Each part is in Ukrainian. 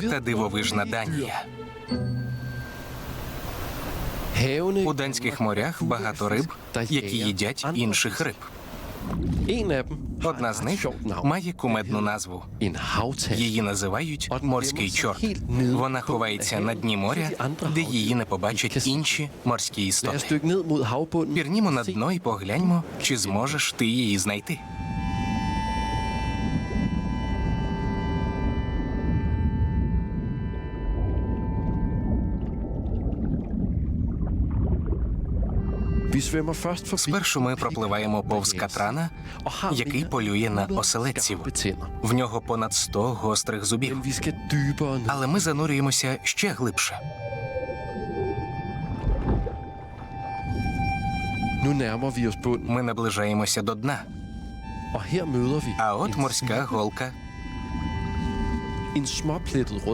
Дика та дивовижна Данія. У данських морях багато риб, які їдять інших риб. Одна з них має кумедну назву. Її називають морський чорт. Вона ховається на дні моря, де її не побачать інші морські істоти. Пірнімо на дно і погляньмо, чи зможеш ти її знайти. Спершу ми пропливаємо повз катрана, який полює на оселедців. В нього понад 100 гострих зубів. Але ми занурюємося ще глибше. Bunden, Ми наближаємося до дна. А от морська голка,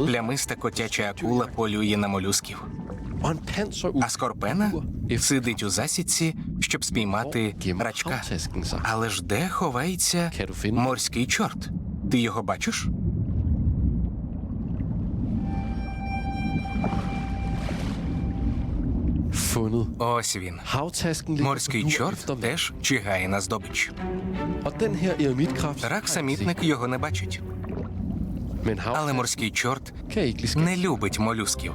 плямиста котяча акула полює на молюсків. А скорпена сидить у засідці, щоб спіймати рачка. Але ж де ховається морський чорт? Ти його бачиш? Ось він. Морський чорт теж чигає на здобич. Рак самітник його не бачить, але морський чорт не любить молюсків.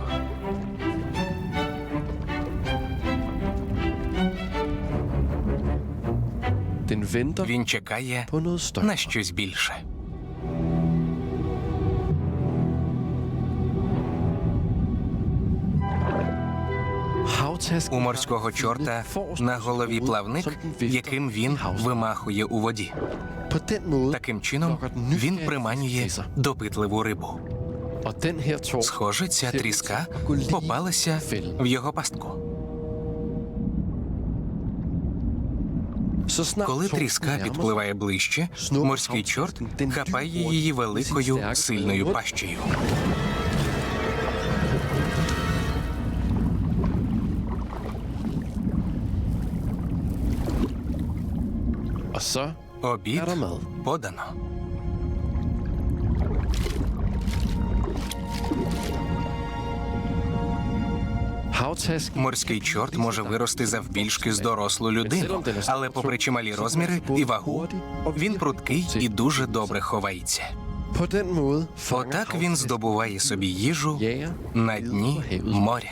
Він чекає на щось більше. У морського чорта на голові плавник, яким він вимахує у воді. Таким чином він приманює допитливу рибу. Схоже, ця тріска попалася в його пастку. Коли тріска підпливає ближче, морський чорт хапає її великою сильною пащею. Обід подано. Морський чорт може вирости завбільшки з дорослу людину, але, попри чималі розміри і вагу, він прудкий і дуже добре ховається. Отак він здобуває собі їжу на дні моря.